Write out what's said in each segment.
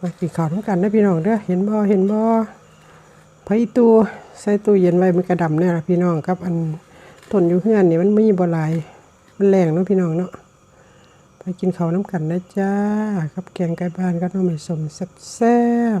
มากินข้าวน้ำกันนะพี่น้องเด้อเห็นบ่เห็นบ่ไผตู้ใส่ตู้เย็นไว้มันกระดำเนี่ยละพี่น้องครับ อันต้นอยู่เฮือนนี่มันมีบ่หลายมันแรงเนาะพี่น้องเนาะไปกินข้าวน้ำกันนะจ้าครับแกงไก่บ้านกับน้องไม่สมแซ่บ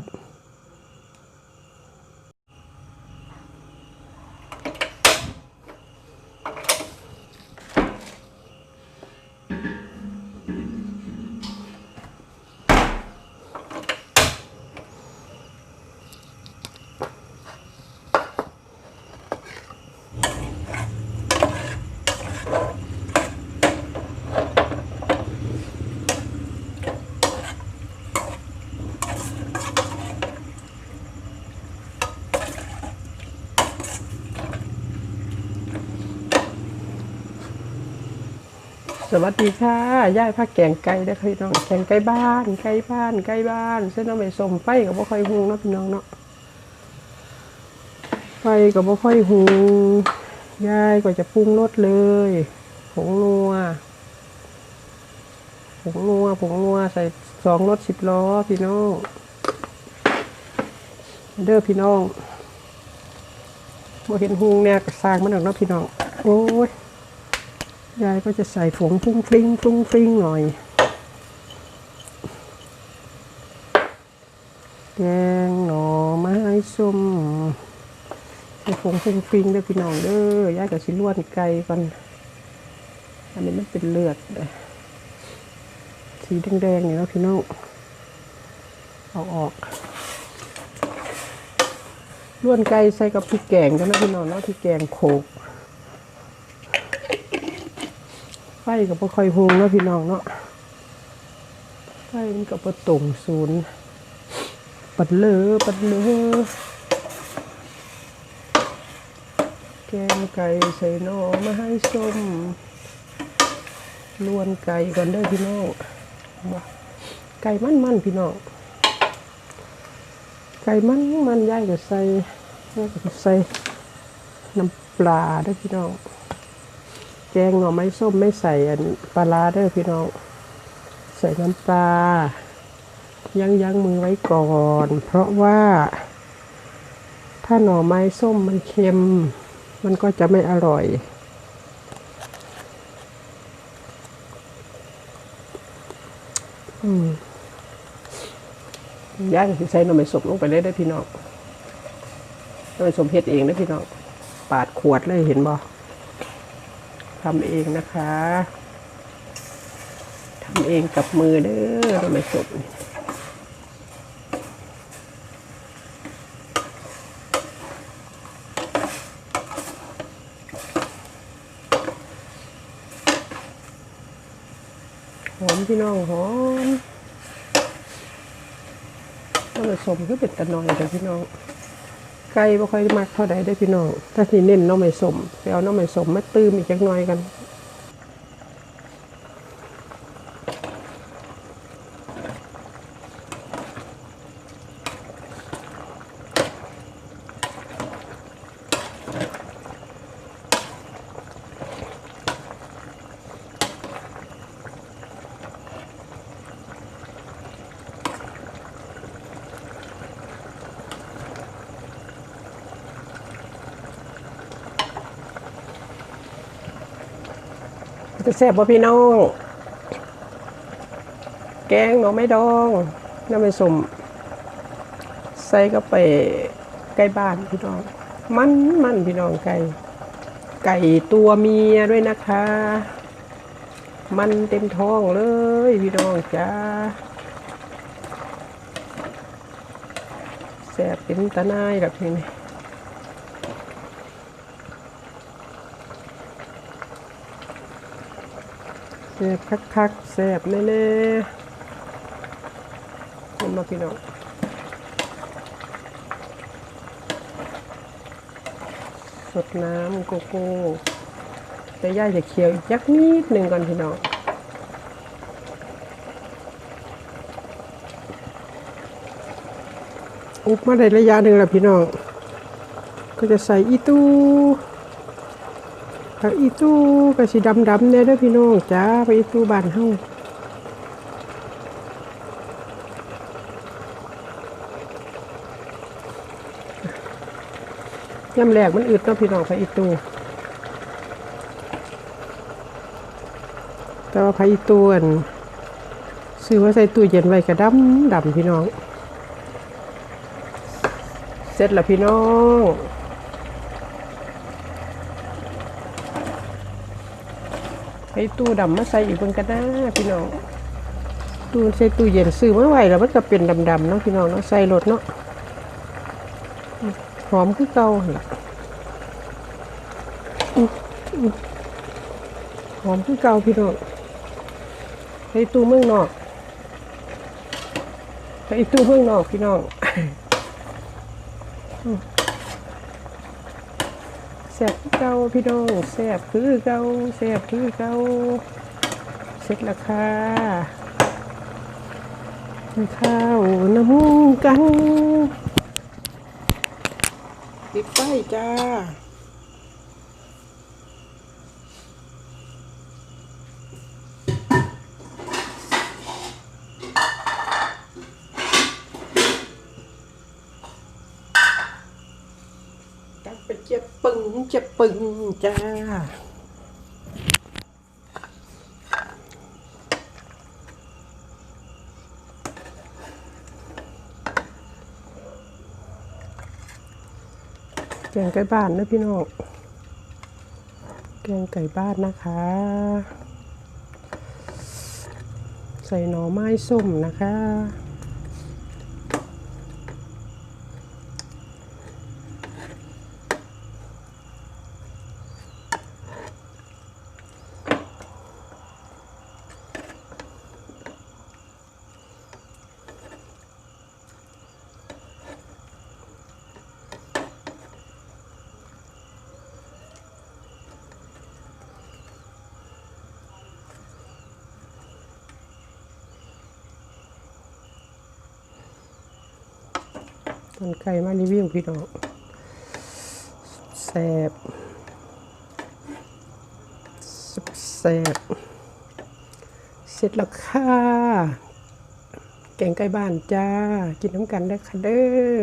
สวัสดีค่ะย่ายผักแกงไก่ได้อค่ะพี่น้องแกงไก่บ้านไก่บ้านไก่บ้านเส้นน้ำไม่ส้มไฟกับบ่ค่อยหุงเนาะพี่น้องเนาะไฟกับบ่ค่อยหุงย่ายก็จะปรุงรสเลยผงนัวผงนัวผงนัวใส่สองรสสิบล้อพี่น้องเด้อพี่น้องบ่เห็นหุงเนี่ยก็สร้างมันออกเนาะพี่น้องโอ้ย ยายก็จะใส่ผงฟุ้งฟริ้งฟุ้งฟริ้งหน่อย แกงหน่อไม้ส้มใส่ผงฟุ้งฟริ้งเด้อพี่น้องเด้อยายกับชิล้วนไก่ก่อน อันนี้มันเป็นเลือดสีแดงๆนี่เนะพี่น้องเอาออกล้วนไก่ใส่กับพริกแกงกันนะพี่น้องเนาะพริกแกงโขก ไฟกับบ่ค่อยหงนะพี่น้องเนาะไฟมันกับบ่ตรงศูนย์ปัดเลอปัดเลอแกงไก่ใส่นอมาให้ส้มลวนไก่ก่อนเด้อพี่น้องไก่มันมันๆพี่น้องไก่มันมันย่ายก็ใส่ย่ายก็ใส่น้ำปลาเด้อพี่น้อง กงหน่อไม้ส้มไม่ใส่อันปลาร้าเด้อพี่น้อง ใส่น้ำปลายั้งยั้งมือไว้ก่อน เพราะว่า ถ้าหน่อไม้ส้มมันเค็ม มันก็จะไม่อร่อย อืมย่างใส่หน่อไม้ส้มลงไปเลยได้พี่น้องหน่อไม้ส้มเฮ็ดเองนะพี่น้อง ปาดขวดเลยเห็นบ่ ทำเองนะคะทำเองกับมือเด้อเราไมสดหอมพี่น้องหอมเราไมสมก็เป็นตะนอยแต่พี่น้อง ไก่บ่ค่อยมักเท่าใดได้พี่น้องถ้าที่เน้นน้องไม่สมไปเอาน้องไม่สมมาตื้มอีกจักหน่อยกัน จะแซ่บบ่พี่น้อง แกงหน่อไม้ดองน้ำไม่สมใส่ก็ไปใกล้บ้านพี่น้อง มันมันพี่น้องไก่ไก่ตัวเมียด้วยนะคะ มันเต็มท้องเลยพี่น้องจ้าแซ่บเป็นตะนายแบบนี้ แซ่บคักๆแซ่บแน่ๆเห็นมาพี่น้องสดน้ำโกโก้แต่ย่าจะเคี่ยวอีกยักนิดหนึ่งก่อนพี่น้องอุบมาได้ระยะหนึ่งแล้วพี่น้อง ก็จะใส่อีตู้ ผักอีตู้กระสีดำดำเน่ด้วยพี่น้องจ้าไปกอีตู้บานเฮาย่ำแรกมันอึดเนาะพี่น้องผักอีตู้แต่ว่าผักอีตู้อันซื้อมาใส่ตู้เย็นไว้กระดำดำพี่น้อง เสร็จแล้วพี่น้อง ไผตู้ดำมาใส่อีกเบิ่งกันนะพี่น้องตู้ใส่ตู้เย็นซื้อมาไว้แล้วมันก็เป็นดำๆเนาะพี่น้องเนาะใส่รถเนาะหอมคือเก่าหั่นล่ะอื้ออื้อหอมคือเก่าพี่น้องไปตู้เมืองนอกไปตู้เมืองนอกพี่น้องอ แซ่บคือเก่าพี่น้องแซ่บคือเก่าแซ่บคือเก่าเสร็จแล้วค่ะข้าวน้ำกันปิดไปจ้า เจ็บปึงเจ็บปึงจ้าแกงไก่บ้านนะพี่น้องแกงไก่บ้านนะคะ ใส่หน่อไม้ส้มนะคะ ตอนไก่มารีวิวพี่น้องแซ่บแซ่บเสร็จแล้วค่ะ แกงไก่บ้านจ้า กินน้ำกันได้ค่ะเด้อ